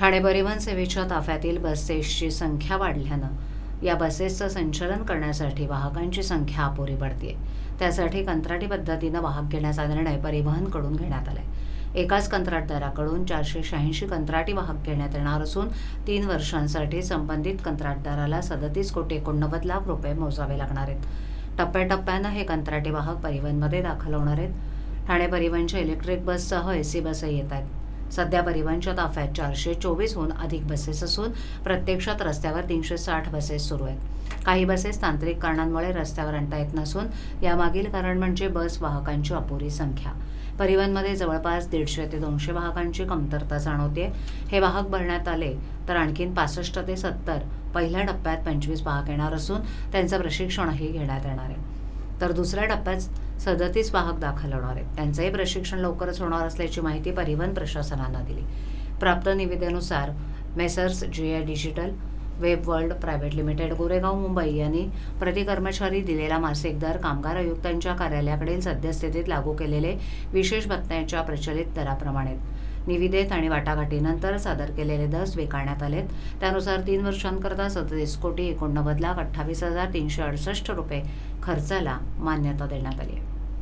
ठाणे परिवहन सेवेच्या ताफ्यातील बसेसची संख्या वाढल्यानं या बसेसचं संचालन करण्यासाठी वाहकांची संख्या अपुरी पडते त्यासाठी कंत्राटी पद्धतीनं वाहक घेण्याचा निर्णय परिवहनकडून घेण्यात आला आहे एकाच कंत्राटदाराकडून चारशे शहाऐंशी कंत्राटी वाहक घेण्यात येणार असून तीन वर्षांसाठी संबंधित कंत्राटदाराला सदतीस कोटी एकोणनव्वद लाख रुपये मोजावे लागणार आहेत. टप्प्याटप्प्यानं हे कंत्राटी वाहक परिवहनमध्ये दाखल होणार आहेत. ठाणे परिवहनच्या इलेक्ट्रिक बससह ए सी बसही येत आहेत. सध्या परिवहनच्या ताफ्यात चारशे चोवीसहून अधिक बसेस असून प्रत्यक्षात रस्त्यावर तीनशे साठ बसेस सुरू आहेत. काही बसेस तांत्रिक कारणांमुळे रस्त्यावर आणता येत नसून यामागील कारण म्हणजे बस वाहकांची अपुरी संख्या. परिवहनमध्ये जवळपास दीडशे ते दोनशे वाहकांची कमतरता जाणवते हे वाहक भरण्यात आले तर आणखीन पासष्ट ते सत्तर पहिल्या टप्प्यात पंचवीस वाहक येणार असून त्यांचं प्रशिक्षणही घेण्यात येणार आहे. तर दुसऱ्या टप्प्यात सदतीस वाहक दाखल होणार आहेत. त्यांचंही प्रशिक्षण लवकरच होणार असल्याची माहिती परिवहन प्रशासनानं दिली. प्राप्त निवेदनुसार Messrs G I digital web world private limited Goregaon Mumbai यांनी प्रति कर्मचारी दिलेला मासिक दर कामगार आयुक्तांच्या कार्यालयाकडील सद्यस्थितीत लागू केलेले विशेष भत्त्यांच्या प्रचलित दराप्रमाणे निविदेत आणि वाटाघाटीनंतर सादर केलेले दर स्वीकारण्यात आलेत. त्यानुसार तीन वर्षांकरता सदतीस कोटी एकोणनव्वद लाख अठ्ठावीस हजार तीनशे अडुसष्ट रुपये खर्चाला मान्यता देण्यात आली आहे.